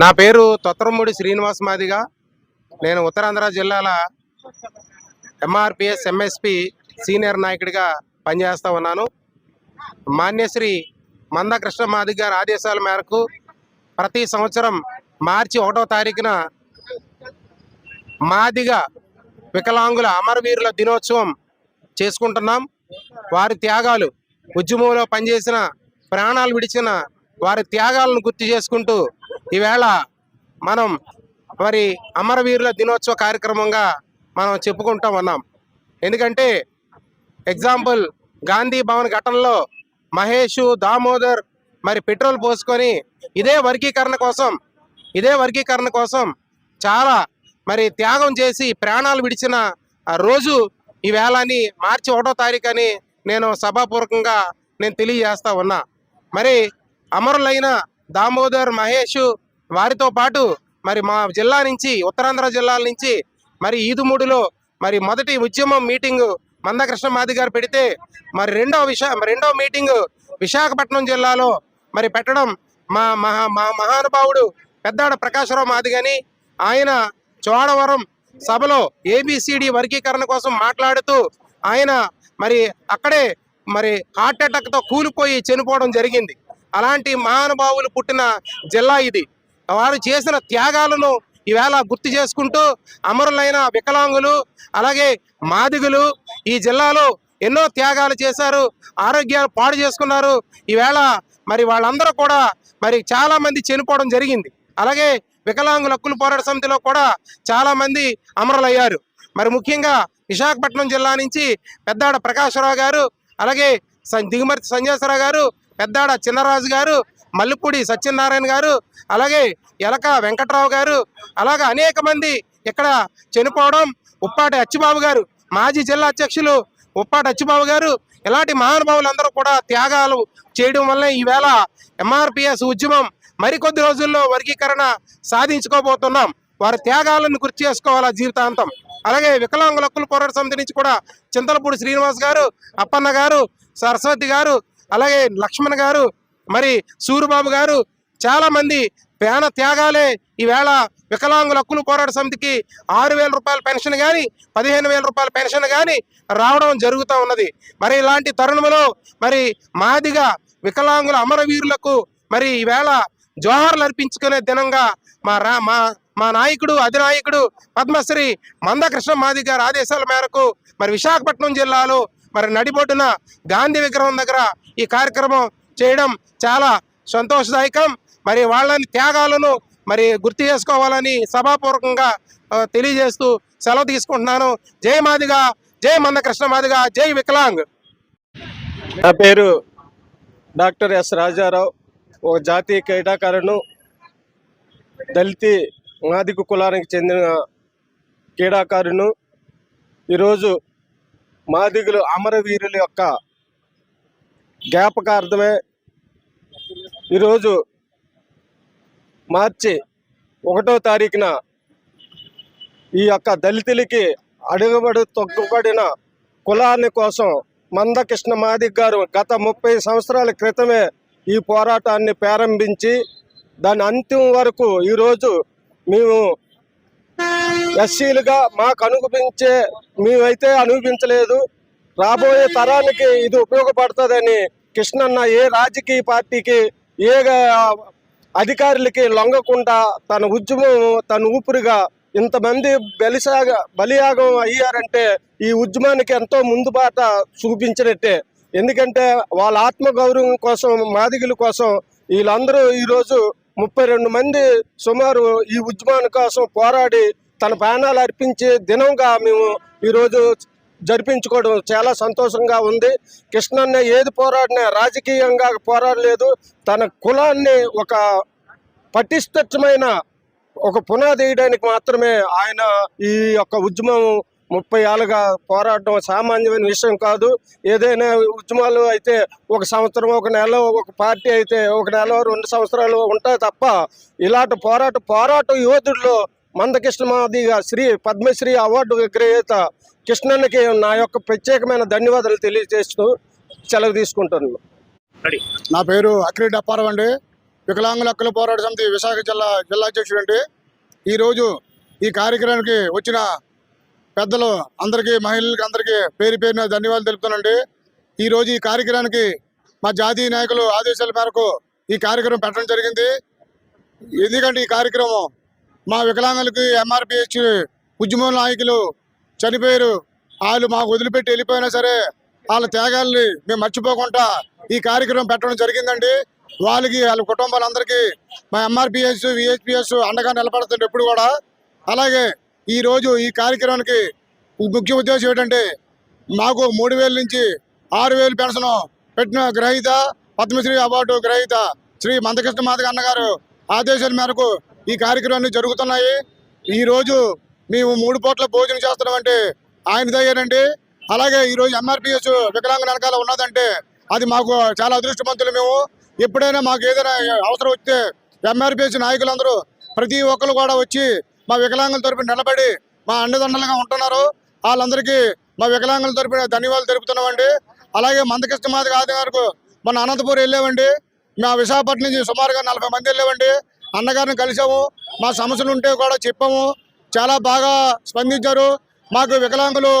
నా పేరు తొత్తరమూడి శ్రీనివాస్ మాదిగా. నేను ఉత్తరాంధ్ర జిల్లాల ఎంఆర్పిఎస్ ఎంఎస్పి సీనియర్ నాయకుడిగా పనిచేస్తూ ఉన్నాను. మాన్యశ్రీ మంద కృష్ణ మాదిగ గారి ఆదేశాల మేరకు ప్రతి సంవత్సరం మార్చి ఒకటో తారీఖున మాదిగ వికలాంగుల అమరవీరుల దినోత్సవం చేసుకుంటున్నాం. వారి త్యాగాలు ఉద్యమంలో పనిచేసిన ప్రాణాలు విడిచిన వారి త్యాగాలను గుర్తు చేసుకుంటూ ఈవేళ మనం మరి అమరవీరుల దినోత్సవ కార్యక్రమంగా మనం చెప్పుకుంటూ ఉన్నాం. ఎందుకంటే ఎగ్జాంపుల్ గాంధీ భవన్ ఘటనలో మహేష్ దామోదర్ మరి పెట్రోల్ పోసుకొని ఇదే వర్గీకరణ కోసం ఇదే వర్గీకరణ కోసం చాలా మరి త్యాగం చేసి ప్రాణాలు విడిచిన ఆ రోజు ఈ వేళని మార్చి ఒకటో తారీఖు అని నేను సభాపూర్వకంగా నేను తెలియజేస్తా ఉన్నా. మరి అమరులైన దామోదర్ మహేష్ వారితో పాటు మరి మా జిల్లా నుంచి ఉత్తరాంధ్ర జిల్లాల నుంచి మరి ఈదుమూడిలో మరి మొదటి ఉద్యమం మీటింగు మందకృష్ణ మాది గారు పెడితే మరి రెండో విష రెండో మీటింగు విశాఖపట్నం జిల్లాలో మరి పెట్టడం మా మహా మా మహానుభావుడు పెద్దాడ ప్రకాశరావు మాదిగని ఆయన చోడవరం సభలో ఏబిసిడి వర్గీకరణ కోసం మాట్లాడుతూ ఆయన మరి అక్కడే మరి హార్ట్ అటాక్తో కూలిపోయి చనిపోవడం జరిగింది. అలాంటి మహానుభావులు పుట్టిన జిల్లా ఇది. వారు చేసిన త్యాగాలను ఈవేళ గుర్తు చేసుకుంటూ అమరులైన వికలాంగులు అలాగే మాదిగులు ఈ జిల్లాలో ఎన్నో త్యాగాలు చేశారు ఆరోగ్యాలు పాడు చేసుకున్నారు. ఈవేళ మరి వాళ్ళందరూ కూడా మరి చాలామంది చనిపోవడం జరిగింది. అలాగే వికలాంగుల హక్కుల పోరాట సమితిలో కూడా చాలామంది అమరులయ్యారు. మరి ముఖ్యంగా విశాఖపట్నం జిల్లా నుంచి పెద్దాడ ప్రకాశరావు గారు అలాగే స- దిగుమర్తి సంజయసరావు గారు పెద్దాడ చిన్నరాజు గారు మల్లిపూడి సత్యనారాయణ గారు అలాగే ఎలక వెంకట్రావు గారు అలాగే అనేక మంది ఇక్కడ చనిపోవడం ఉప్పాటి అచ్చిబాబు గారు మాజీ జిల్లా అధ్యక్షులు ఉప్పాటి అచ్చిబాబు గారు ఇలాంటి మహానుభావులందరూ కూడా త్యాగాలు చేయడం వల్ల ఈవేళ ఎంఆర్పిఎస్ ఉద్యమం మరికొద్ది రోజుల్లో వర్గీకరణ సాధించుకోబోతున్నాం. వారి త్యాగాలను గుర్తు చేసుకోవాలా జీవితాంతం. అలాగే వికలాంగుల హక్కుల పోరాట సమితి నుంచి కూడా చింతలపూడి శ్రీనివాస్ గారు అప్పన్న గారు సరస్వతి గారు అలాగే లక్ష్మణ్ గారు మరి సూరిబాబు గారు చాలామంది పేన ప్రాణ త్యాగాలే ఈవేళ వికలాంగుల హక్కులు పోరాట సమితికి ఆరు వేల రూపాయల పెన్షన్ కానీ పదిహేను వేల రూపాయల పెన్షన్ కానీ రావడం జరుగుతూ ఉన్నది. మరి ఇలాంటి తరుణంలో మరి మాదిగా వికలాంగుల అమరవీరులకు మరి ఈవేళ జోహార్లు అర్పించుకునే దినంగా మా రా మా మా నాయకుడు అధినాయకుడు పద్మశ్రీ మందకృష్ణ మాది గారి ఆదేశాల మేరకు మరి విశాఖపట్నం జిల్లాలో మరి నడిబొడ్డున గాంధీ విగ్రహం దగ్గర ఈ కార్యక్రమం చేయడం చాలా సంతోషదాయకం. మరి వాళ్ళని త్యాగాలను మరి గుర్తు చేసుకోవాలని సభాపూర్వకంగా తెలియజేస్తూ సెలవు తీసుకుంటున్నాను. జై మాదిగా జై మందకృష్ణ మాదిగా జై వికలాంగ్. నా పేరు డాక్టర్ ఎస్ రాజారావు. ఒక జాతీయ క్రీడాకారును దళితి మాదిక కులానికి చెందిన క్రీడాకారును ఈరోజు మాదిగులు అమరవీరుల యొక్క జ్ఞాపకార్థమే ఈరోజు మార్చి ఒకటో తారీఖున ఈ యొక్క దళితులకి అడుగుబడి తొక్కుబడిన కులాన్ని కోసం మందకృష్ణ మాదిక్ గారు గత ముప్పై సంవత్సరాల క్రితమే ఈ పోరాటాన్ని ప్రారంభించి దాని అంతిమ వరకు ఈరోజు మేము ఎస్సీలుగా మాకు అనుభవించే మేమైతే అనుభవించలేదు. రాబోయే తరానికి ఇది ఉపయోగపడుతుందని కృష్ణన్న ఏ రాజకీయ పార్టీకి ఏ అధికారులకి లొంగకుండా తన ఉద్యమం తన ఊపిరిగా ఇంతమంది బలిసాగ బలియాగం అయ్యారంటే ఈ ఉద్యమానికి ఎంతో ముందు బాట చూపించినట్టే. ఎందుకంటే వాళ్ళ ఆత్మగౌరవం కోసం మాదిగుల కోసం వీళ్ళందరూ ఈరోజు ముప్పై రెండు మంది సుమారు ఈ ఉద్యమాన్ని కోసం పోరాడి తన ప్రాణాలు అర్పించే దినంగా మేము ఈరోజు జరిపించుకోవడం చాలా సంతోషంగా ఉంది. కృష్ణన్న ఏది పోరాడినా రాజకీయంగా పోరాడలేదు. తన కులాన్ని ఒక పటిష్టమైన ఒక పునాది వేయడానికి మాత్రమే ఆయన ఈ యొక్క ఉద్యమం ముప్పై ఏళ్ళుగా పోరాడడం సామాన్యమైన విషయం కాదు. ఏదైనా ఉద్యమాలు అయితే ఒక సంవత్సరం ఒక నెల ఒక పార్టీ అయితే ఒక నెల రెండు సంవత్సరాలు ఉంటాయి తప్ప ఇలాంటి పోరాట పోరాట యోధుల్లో మందకృష్ణ మాదిగా శ్రీ పద్మశ్రీ అవార్డు విక్రయేత కృష్ణన్నకి నా యొక్క ప్రత్యేకమైన ధన్యవాదాలు తెలియజేస్తూ సెలవు తీసుకుంటున్నాను. నా పేరు అక్రి డప్పారావు అండి. వికలాంగుల హక్కుల పోరాట సమితి విశాఖ జిల్లా జిల్లా అధ్యక్షుడు అండి. ఈరోజు ఈ కార్యక్రమానికి వచ్చిన పెద్దలు అందరికీ మహిళలకి అందరికీ పేరు పేరున ధన్యవాదాలు తెలుపుతానండి. ఈరోజు ఈ కార్యక్రమానికి మా జాతీయ నాయకులు ఆదేశాల మేరకు ఈ కార్యక్రమం పెట్టడం జరిగింది. ఎందుకంటే ఈ కార్యక్రమం మా వికలాంగులకి ఎంఆర్పిహెచ్ ఉద్యమ నాయకులు చనిపోయారు. వాళ్ళు మాకు వదిలిపెట్టి వెళ్ళిపోయినా సరే వాళ్ళ త్యాగాల్ని మేము మర్చిపోకుండా ఈ కార్యక్రమం పెట్టడం జరిగిందండి. వాళ్ళకి వాళ్ళ కుటుంబాలందరికీ మా ఎంఆర్పిఎస్ విహెచ్పిఎస్ అండగా నిలబడుతుంది ఎప్పుడు కూడా. అలాగే ఈ రోజు ఈ కార్యక్రమానికి ముఖ్య ఉద్దేశం ఏంటంటే మాకు మూడు వేల నుంచి ఆరు వేలు పెన్షన్ పెట్టిన గ్రహీత పద్మశ్రీ అవార్డు గ్రహీత శ్రీ మందకృష్ణ మాదిగ అన్నగారు ఆదేశాల మేరకు ఈ కార్యక్రమాన్ని జరుగుతున్నాయి. ఈ రోజు మేము మూడు పూట్ల భోజనం చేస్తున్నామంటే ఆయన దయ్యానండి అలాగే ఈరోజు ఎంఆర్పిఎస్ వికలాంగ వెనకాల ఉన్నదంటే అది మాకు చాలా అదృష్టవంతులు మేము. ఎప్పుడైనా మాకు ఏదైనా అవసరం వస్తే ఎంఆర్పిఎస్ నాయకులందరూ ప్రతి ఒక్కరు కూడా వచ్చి మా వికలాంగుల తరపున నిలబడి మా అండదండలుగా ఉంటున్నారు. వాళ్ళందరికీ మా వికలాంగుల తరపున ధన్యవాదాలు తెలుపుతున్నామండి. అలాగే మందకృష్ణ మాదిగ ఆది గారు మన అనంతపురం వెళ్ళామండి. మా విశాఖపట్నం నుంచి సుమారుగా నలభై మంది వెళ్ళామండి. అన్నగారిని కలిసాము. మా సమస్యలు ఉంటే కూడా చెప్పాము. చాలా బాగా స్పందించారు. మాకు వికలాంగులు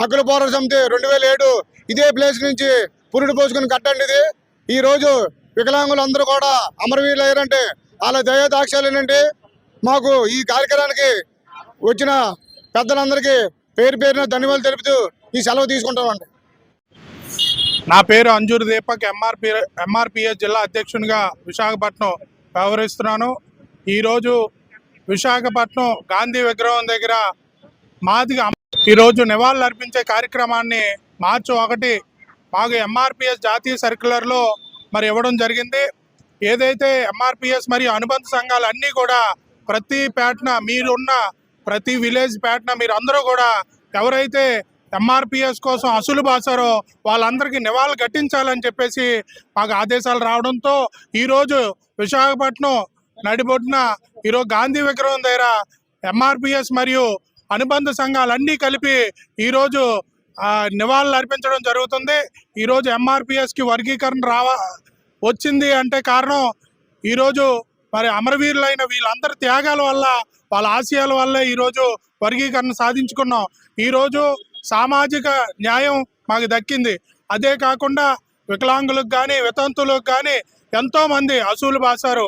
హక్కుల పోరాట సమితి రెండు వేల ఏడు ఇదే ప్లేస్ నుంచి పురుడు పోసుకుని కట్టండి ఇది. ఈరోజు వికలాంగులందరూ వికలాంగులు అందరూ కూడా అమరవీరులు అయ్యారంటే వాళ్ళ దయా ఏంటంటే మాకు ఈ కార్యక్రమానికి వచ్చిన పెద్దలందరికీ పేరు పేరున ధన్యవాదాలు తెలుపుతూ ఈ సెలవు తీసుకుంటామండి. నా పేరు అంజూర్ దీపక్ ఎంఆర్పి ఎంఆర్పిఎస్ జిల్లా అధ్యక్షునిగా విశాఖపట్నం వ్యవహరిస్తున్నాను. ఈరోజు విశాఖపట్నం గాంధీ విగ్రహం దగ్గర మాదిగా ఈరోజు నివాళులు అర్పించే కార్యక్రమాన్ని మార్చి ఒకటి మాకు ఎంఆర్పిఎస్ జాతీయ సర్క్యులర్లో మరి ఇవ్వడం జరిగింది. ఏదైతే ఎంఆర్పిఎస్ మరియు అనుబంధ సంఘాలు అన్నీ కూడా ప్రతి పేటన మీరున్న ప్రతి విలేజ్ పేటన మీరు అందరూ కూడా ఎవరైతే ఎంఆర్పిఎస్ కోసం అసలు బాసారో వాళ్ళందరికీ నివాళులు గట్టించాలని చెప్పేసి మాకు ఆదేశాలు రావడంతో ఈరోజు విశాఖపట్నం నడిబొడ్డున ఈరోజు గాంధీ విగ్రహం దగ్గర ఎంఆర్పిఎస్ మరియు అనుబంధ సంఘాలన్నీ కలిపి ఈరోజు నివాళులు అర్పించడం జరుగుతుంది. ఈరోజు ఎంఆర్పిఎస్కి వర్గీకరణ రావా వచ్చింది అంటే కారణం ఈరోజు మరి అమరవీరులైన వీళ్ళందరి త్యాగాల వల్ల వాళ్ళ ఆశయాల వల్లే ఈరోజు వర్గీకరణ సాధించుకున్నాం. ఈరోజు సామాజిక న్యాయం మాకు దక్కింది. అదే కాకుండా వికలాంగులకు కానీ వితంతులకు కానీ ఎంతోమంది అసూలు బాసారు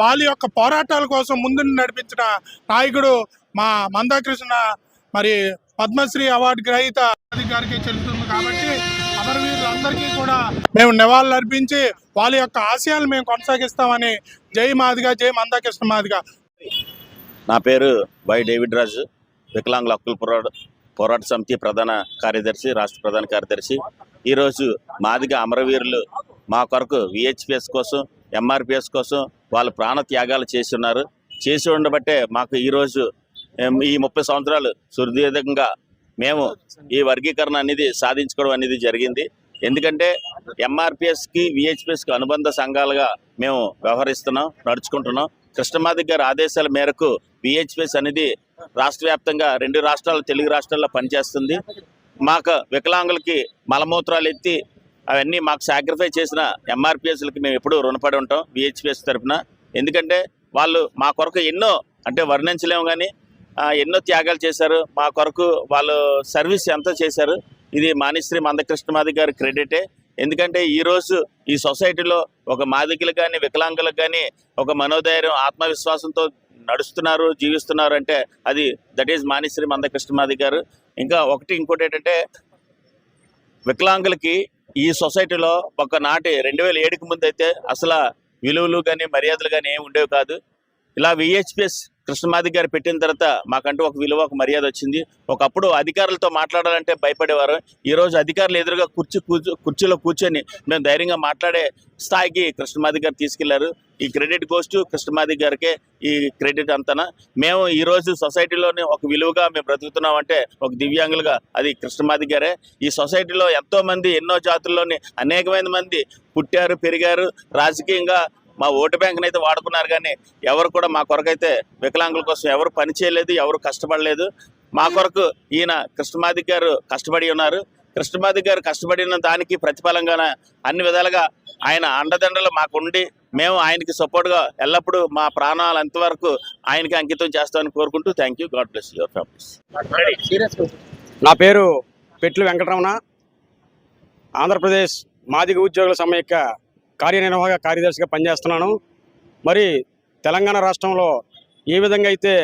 వాళ్ళ యొక్క పోరాటాల కోసం ముందు నడిపించిన నాయకుడు మా మందాకృష్ణ మరి పద్మశ్రీ అవార్డు గ్రహీత అధికారికి చెల్లుతుంది కాబట్టి అమరవీరులందరికీ కూడా మేము నివాళులు అర్పించి వాళ్ళ యొక్క ఆశయాలు మేము కొనసాగిస్తామని జై మాదిగా జై మందాకృష్ణ మాదిగా. నా పేరు వై డేవిడ్ రాజు వికలాంగుల హక్కుల పోరాట పోరాట సమితి ప్రధాన కార్యదర్శి రాష్ట్ర ప్రధాన కార్యదర్శి. ఈరోజు మాదిగా అమరవీరులు మా కొరకు విహెచ్పిఎస్ కోసం ఎంఆర్పిఎస్ కోసం వాళ్ళు ప్రాణ త్యాగాలు చేసి ఉన్నారు చేసి ఉండబట్టే మాకు ఈరోజు ఈ ముప్పై సంవత్సరాలు సుదీర్ఘంగా మేము ఈ వర్గీకరణ అనేది సాధించుకోవడం అనేది జరిగింది. ఎందుకంటే ఎంఆర్పిఎస్కి విహెచ్పిఎస్కి అనుబంధ సంఘాలుగా మేము వ్యవహరిస్తున్నాం నడుచుకుంటున్నాం. కృష్ణమాది గారి ఆదేశాల మేరకు విహెచ్పిఎస్ అనేది రాష్ట్ర వ్యాప్తంగా రెండు రాష్ట్రాలు తెలుగు రాష్ట్రాల్లో పనిచేస్తుంది. మాకు వికలాంగులకి మలమూత్రాలు ఎత్తి అవన్నీ మాకు సాక్రిఫై చేసిన ఎంఆర్పిఎస్లకి మేము ఎప్పుడూ రుణపడి ఉంటాం విహెచ్పిఎస్ తరఫున ఎందుకంటే వాళ్ళు మా కొరకు ఎన్నో అంటే వర్ణించలేము కానీ ఎన్నో త్యాగాలు చేశారు. మా కొరకు వాళ్ళు సర్వీస్ ఎంతో చేశారు ఇది మానిశ్రీ మందకృష్ణమాది గారి క్రెడిటే ఎందుకంటే ఈరోజు ఈ సొసైటీలో ఒక మాదికలకు కానీ వికలాంగులకు కానీ ఒక మనోధైర్యం ఆత్మవిశ్వాసంతో నడుస్తున్నారు జీవిస్తున్నారు అంటే అది దట్ ఈజ్ మానిశ్రీ మందకృష్ణమాది గారు. ఇంకా ఒకటి ఇంకోటి ఏంటంటే వికలాంగులకి ఈ సొసైటీలో ఒకనాటి రెండు వేల ఏడుకి ముందు అయితే అసలు విలువలు కానీ మర్యాదలు కానీ ఏమి ఉండేవి కాదు. ఇలా విహెచ్పిఎస్ కృష్ణమాది గారు పెట్టిన తర్వాత మాకంటూ ఒక విలువ ఒక మర్యాద వచ్చింది. ఒకప్పుడు అధికారులతో మాట్లాడాలంటే భయపడేవారు. ఈరోజు అధికారులు ఎదురుగా కుర్చీ కూర్చో కుర్చీలో కూర్చొని మేము ధైర్యంగా మాట్లాడే స్థాయికి కృష్ణమాది గారు తీసుకెళ్ళారు. ఈ క్రెడిట్ గోస్ టు కృష్ణమాది గారికే ఈ క్రెడిట్ అంతనా. మేము ఈరోజు సొసైటీలోనే ఒక విలువగా మేము బ్రతుకుతున్నాం అంటే ఒక దివ్యాంగులుగా అది కృష్ణమాది గారే. ఈ సొసైటీలో ఎంతోమంది ఎన్నో జాతుల్లోని అనేకమైన మంది పుట్టారు పెరిగారు. రాజకీయంగా మా ఓటు బ్యాంక్ని అయితే వాడుకున్నారు కానీ ఎవరు కూడా మా కొరకైతే వికలాంగుల కోసం ఎవరు పని చేయలేదు ఎవరు కష్టపడలేదు. మా కొరకు ఈయన కృష్ణమాది గారు కష్టపడి ఉన్నారు. కృష్ణమాది గారు కష్టపడిన దానికి ప్రతిఫలంగా అన్ని విధాలుగా ఆయన అండదండలు మాకుండి మేము ఆయనకి సపోర్ట్గా ఎల్లప్పుడూ మా ప్రాణాలు అంతవరకు ఆయనకి అంకితం చేస్తామని కోరుకుంటూ thank you God bless your families నా పేరు పెట్లు వెంకటరమణ. ఆంధ్రప్రదేశ్ మాదిగ ఉద్యోగుల సమైక్య కార్యనిర్వాహక కార్యదర్శిగా పనిచేస్తున్నాను. మరి తెలంగాణ రాష్ట్రంలో ఏ విధంగా అయితే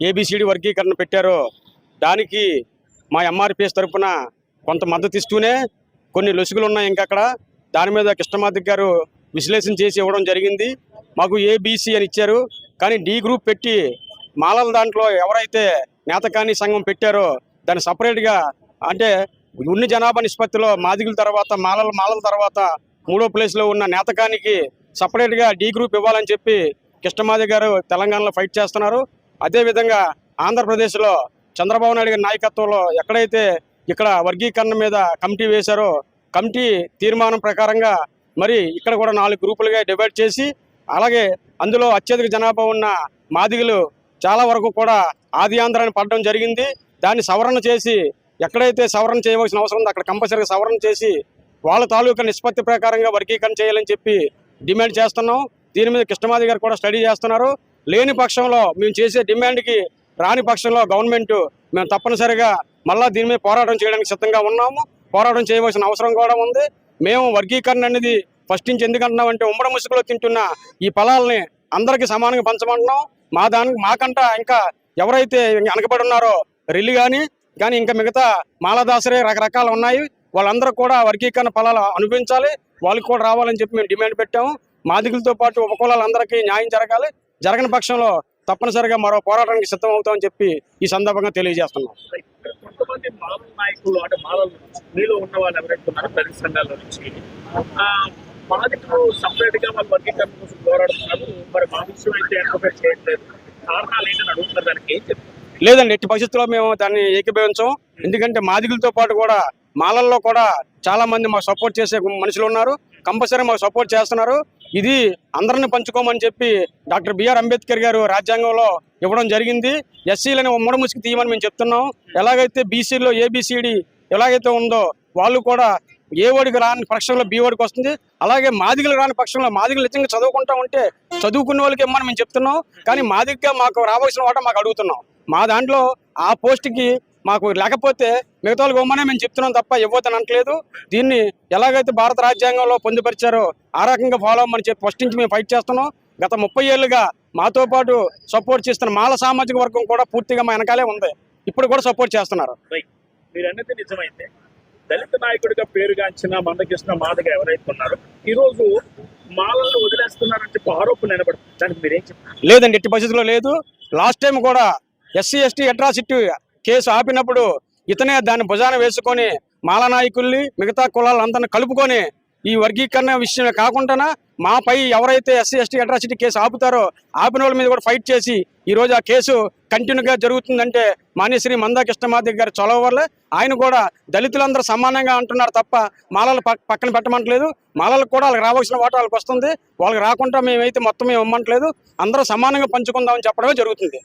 ఏబిసిడి వర్గీకరణ పెట్టారో దానికి మా ఎంఆర్పిఎస్ తరఫున కొంత మద్దతు ఇస్తూనే కొన్ని లొసుగులు ఉన్నాయి ఇంకా అక్కడ. దాని మీద కృష్ణమాదిక్ గారు విశ్లేషణ చేసి ఇవ్వడం జరిగింది. మాకు ఏబిసి అని ఇచ్చారు. కానీ డి గ్రూప్ పెట్టి మాలల దాంట్లో ఎవరైతే నేతకాని సంఘం పెట్టారో దాన్ని సపరేట్గా అంటే ఉన్ని జనాభా నిష్పత్తిలో మాదిగుల తర్వాత మాలల మాలల తర్వాత మూడో ప్లేస్లో ఉన్న నేతకానికి సపరేట్గా డి గ్రూప్ ఇవ్వాలని చెప్పి కృష్ణమాది గారు తెలంగాణలో ఫైట్ చేస్తున్నారు. అదేవిధంగా ఆంధ్రప్రదేశ్లో చంద్రబాబు నాయుడు గారి నాయకత్వంలో ఎక్కడైతే ఇక్కడ వర్గీకరణ మీద కమిటీ వేశారో కమిటీ తీర్మానం ప్రకారంగా మరి ఇక్కడ కూడా నాలుగు గ్రూపులుగా డివైడ్ చేసి అలాగే అందులో అత్యధిక జనాభా ఉన్న మాదిగలు చాలా వరకు కూడా ఆది ఆంధ్రాన్ని పడడం జరిగింది. దాన్ని సవరణ చేసి ఎక్కడైతే సవరణ చేయవలసిన అవసరం ఉందో అక్కడ కంపల్సరీగా సవరణ చేసి వాళ్ళ తాలూకా నిష్పత్తి ప్రకారంగా వర్గీకరణ చేయాలని చెప్పి డిమాండ్ చేస్తున్నాం. దీని మీద కృష్ణమాది గారు కూడా స్టడీ చేస్తున్నారు. లేని పక్షంలో మేము చేసే డిమాండ్కి రాని పక్షంలో గవర్నమెంట్ మేము తప్పనిసరిగా మళ్ళా దీని మీద పోరాటం చేయడానికి సిద్ధంగా ఉన్నాము. పోరాటం చేయవలసిన అవసరం కూడా ఉంది. మేము వర్గీకరణ అనేది ఫస్ట్ నుంచి ఎందుకంటున్నామంటే ఉమ్మడి ముసుగులో తింటున్న ఈ ఫలాల్ని అందరికీ సమానంగా పంచమంటున్నాం. మా దానికి మాకంట ఇంకా ఎవరైతే వెనకబడి ఉన్నారో రెల్లి కానీ కానీ ఇంకా మిగతా మాలదాసరే రకరకాలు ఉన్నాయి. వాళ్ళందరూ కూడా వర్గీకరణ ఫలాలు అనుభవించాలి. వాళ్ళకి కూడా రావాలని చెప్పి మేము డిమాండ్ పెట్టాము. మాదిగులతో పాటు ఉపకులాలందరికీ న్యాయం జరగాలి. జరగని పక్షంలో తప్పనిసరిగా మరో పోరాటానికి సిద్ధం అవుతామని చెప్పి ఈ సందర్భంగా తెలియజేస్తున్నాం. కొంతమంది నాయకులు అంటే మాలల మీలో ఉన్న వాళ్ళు ఎవరైతే ఉన్నారో దళిత సంఘాల నుంచి ఆ, మాదికలు సపరేట్గా వాళ్ళు వర్గీకరణ కోసం పోరాడుతున్నారు. మరి మా విషయం అయితే ఎంక్వైరీ చేయట్లేదు. కారణాలు ఏంటని అడుగుతున్నారు దానికి ఏం చెప్తారు? లేదండి ఎట్టి పరిస్థితుల్లో మేము దాన్ని ఏకీభవించం ఎందుకంటే మాదిగులతో పాటు కూడా మాలల్లో కూడా చాలామంది మాకు సపోర్ట్ చేసే మనుషులు ఉన్నారు. కంపల్సరీ మాకు సపోర్ట్ చేస్తున్నారు. ఇది అందరిని పంచుకోమని చెప్పి డాక్టర్ బిఆర్ అంబేద్కర్ గారు రాజ్యాంగంలో ఇవ్వడం జరిగింది. ఎస్సీలని ఉమ్మడి ముసుగు తీయమని మేము చెప్తున్నాం. ఎలాగైతే బీసీలో ఏబిసిడి ఎలాగైతే ఉందో వాళ్ళు కూడా ఏ ఓడికి రాని పక్షంలో బి ఓడికి వస్తుంది. అలాగే మాదిగలు రాని పక్షంలో మాదిగలు నిజంగా చదువుకుంటా ఉంటే చదువుకున్న వాళ్ళకి ఇమ్మని మేము చెప్తున్నాం. కానీ మాదిగ్గా మాకు రావాల్సిన వాట మాకు అడుగుతున్నాం. మా దాంట్లో ఆ పోస్ట్కి మాకు లేకపోతే మిగతా వాళ్ళకి మేము చెప్తున్నాం తప్ప ఇవ్వద్దని అనట్లేదు. దీన్ని ఎలాగైతే భారత రాజ్యాంగంలో పొందుపరిచారో ఆ రకంగా ఫాలో అవ్వమని చెప్పి ఫస్ట్ నుంచి మేము ఫైట్ చేస్తున్నాం. గత ముప్పై ఏళ్ళుగా మాతో పాటు సపోర్ట్ చేస్తున్న మాల సామాజిక వర్గం కూడా పూర్తిగా మా వెనకాలే ఉంది. ఇప్పుడు కూడా సపోర్ట్ చేస్తున్నారు. మీరు అన్నది నిజమైతే దళిత నాయకుడిగా పేరుగాంచిన మందకృష్ణ మాదిగ ఎవరైతే ఉన్నారో ఈ రోజు మాలలను వదిలేస్తున్నారని చెప్పి ఆరోపణలు నిలబడుతుంది. దానికి మీరేం చెప్తారు? లేదండి ఎట్టి పరిస్థితుల్లో లేదు. లాస్ట్ టైం కూడా ఎస్సీ ఎస్టీ అట్రాసిటీ కేసు ఆపినప్పుడు ఇతనే దాన్ని భుజాన వేసుకొని మాల నాయకుల్ని మిగతా కులాలందరిని కలుపుకొని ఈ వర్గీకరణ విషయమే కాకుండా మాపై ఎవరైతే ఎస్సీ ఎస్టీ అట్రాసిటీ కేసు ఆపుతారో ఆపిన వాళ్ళ మీద కూడా ఫైట్ చేసి ఈ రోజు ఆ కేసు కంటిన్యూగా జరుగుతుందంటే మాన్యశ్రీ మందా కృష్ణమాది గారి చొలవ వల్ల ఆయన కూడా దళితులందరూ సమానంగా అంటున్నారు తప్ప మాలలు పక్కన పెట్టమంటలేదు. మాలలకు కూడా వాళ్ళకి రావాల్సిన వాటా వాళ్ళకి వస్తుంది. వాళ్ళకి రాకుండా మేమైతే మొత్తం మేము ఇవ్వమంటలేదు అందరూ సమానంగా పంచుకుందామని చెప్పడమే జరుగుతుంది.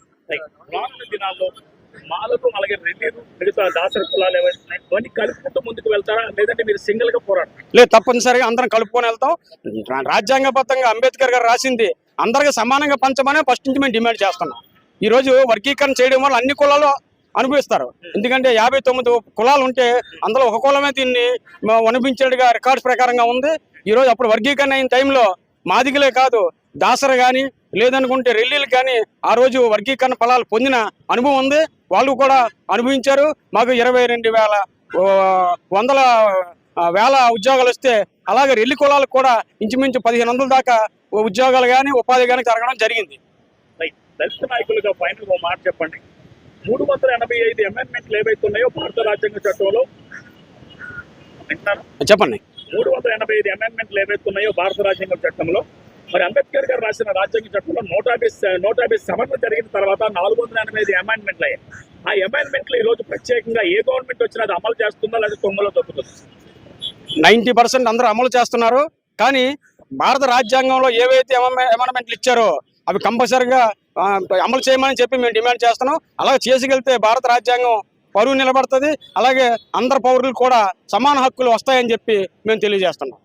మాలకు అలాగే రెడ్డిలు మిగతా దాసర కులాలు ఏవైతే ఇవన్నీ కలుపుకుంటూ ముందుకు వెళ్తారా? లేదంటే మీరు సింగిల్గా పోరాడతారా? లేదు తప్పనిసరిగా అందరం కలుపుకొని వెళ్తాం. రాజ్యాంగబద్ధంగా అంబేద్కర్ గారు రాసింది అందరికీ సమానంగా పంచమని ఫస్ట్ నుంచి మేము డిమాండ్ చేస్తున్నాం. ఈ రోజు వర్గీకరణ చేయడం వల్ల అన్ని కులాలు అనుభవిస్తారు. ఎందుకంటే యాభై తొమ్మిది కులాలు ఉంటే అందులో ఒక కులమే దీన్ని మ- అనిపించేట్టుగా రికార్డ్స్ ప్రకారంగా ఉంది. ఈ రోజు అప్పుడు వర్గీకరణ అయిన టైంలో మాదిగలే కాదు దాసర కానీ లేదనుకుంటే రెల్లీలు కానీ ఆ రోజు వర్గీకరణ ఫలాలు పొందిన అనుభవం ఉంది. వాళ్ళు కూడా అనుభవించారు. మాకు ఇరవై రెండు వేల వందల వేల ఉద్యోగాలు వస్తే అలాగే రెల్లి కులాలకు కూడా ఇంచుమించు పదిహేను వందల దాకా ఉద్యోగాలు కానీ ఉపాధి కానీ జరగడం జరిగింది. దళిత నాయకులుగా ఫైనల్ మాట చెప్పండి. మూడు వందల ఎనభై ఐదు అమెండ్మెంట్లు ఏవైతే ఉన్నాయో భారత రాజ్యాంగ చట్టంలో? చెప్పండి. మూడు వందల ఎనభై ఐదు అమెండ్మెంట్లు ఏవైతే ఉన్నాయో భారత రాజ్యాంగ చట్టంలో? మరి అంబేద్కర్ గారు రాసిన రాజ్యాంగ చట్టంలో నూట యాభై నూట యాభై సవరణ జరిగిన తర్వాత నాలుగు వందల ఎనభై ఐదు అమెండ్మెంట్లు అయ్యాయి. ఆ అమెండ్మెంట్లు ఈ రోజు ప్రత్యేకంగా ఏ గవర్నమెంట్ వచ్చినా అది అమలు చేస్తుందా లేదా తొంగలో దొరుకుతుంది నైంటీ పర్సెంట్ అందరూ అమలు చేస్తున్నారు. కానీ భారత రాజ్యాంగంలో ఏవైతే అమెండ్మెంట్లు ఇచ్చారో అవి కంపల్సరిగా అమలు చేయమని చెప్పి మేము డిమాండ్ చేస్తున్నాం. అలా చేసుకెళ్తే భారత రాజ్యాంగం పరువు నిలబడుతుంది. అలాగే అందరు పౌరులు కూడా సమాన హక్కులు వస్తాయని చెప్పి మేము తెలియజేస్తున్నాం.